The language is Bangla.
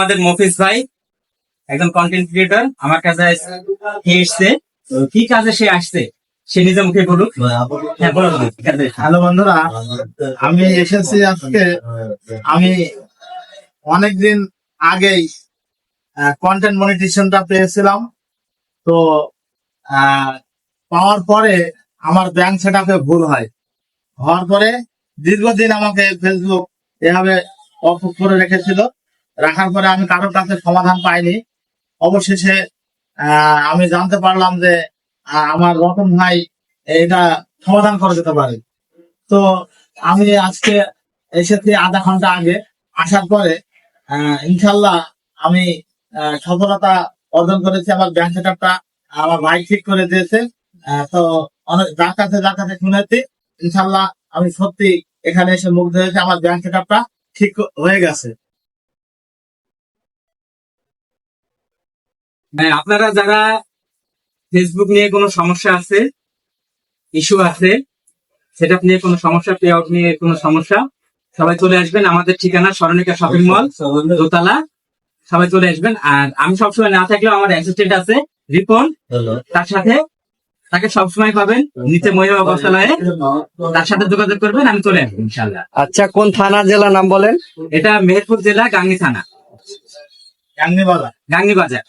আমাদের মফিজ ভাই একজন কন্টেন্ট ক্রিয়েটর আমার কাছে কে এসছে। কি কাজে সে আসছে? সে নিজে মুখে বলুক। হ্যাঁ বলুন? হ্যালো বন্ধুরা আমি এসেছি আজকে। আমি অনেকদিন আগেই কন্টেন্ট মনিটেশনটা পেয়েছিলাম। তো আহ, পাওয়ার পরে আমার ব্যাংক সেট ভুল হয়। হওয়ার পরে দীর্ঘদিন আমাকে ফেসবুক এভাবে অফ করে রেখেছিল। রাখার পরে আমি কারোর কাছে সমাধান পাইনি। অবশেষে আমি জানতে পারলাম যে আমার রতন ভাই এটা সমাধান করে যেতে পারে। তো আমি আজকে এসেছি আধা ঘণ্টা আগে। আসার পরে ইনশাল্লাহ আমি সফলতা অর্জন করেছি। আমার ব্যাংক সেটআপটা আমার ভাই ঠিক করে দিয়েছে। তো অনেক যার কাছে যার কাছে শুনেছি। ইনশাল্লাহ আমি সত্যি এখানে এসে মুগ্ধ হয়েছে। আমার ব্যাংক সেটআপটা ঠিক হয়ে গেছে। আপনারা যারা ফেসবুক নিয়ে কোনো সমস্যা আছে ইস্যু আছে সেটা নিয়ে কোনো সমস্যা পে আউট নিয়ে কোনো সমস্যা সবাই চলে আসবেন আমাদের ঠিকানা স্মরণিকা শপিং মল দোতলা। সবাই চলে আসবেন। আর আমি সবসময় না থাকলেও আমার অ্যাসিস্ট্যান্ট আছে রিপন। তার সাথে তাকে সবসময় পাবেন। নিচে মহিলা বস্ত্রালয়ে তার সাথে যোগাযোগ করবেন আমি চলে আসব ইনশাল্লাহ আচ্ছা কোন থানা জেলা নাম বলেন? এটা মেহেরপুর জেলা গাঙ্গি থানা। গাঙ্গিবালা গাঙ্গি বাজার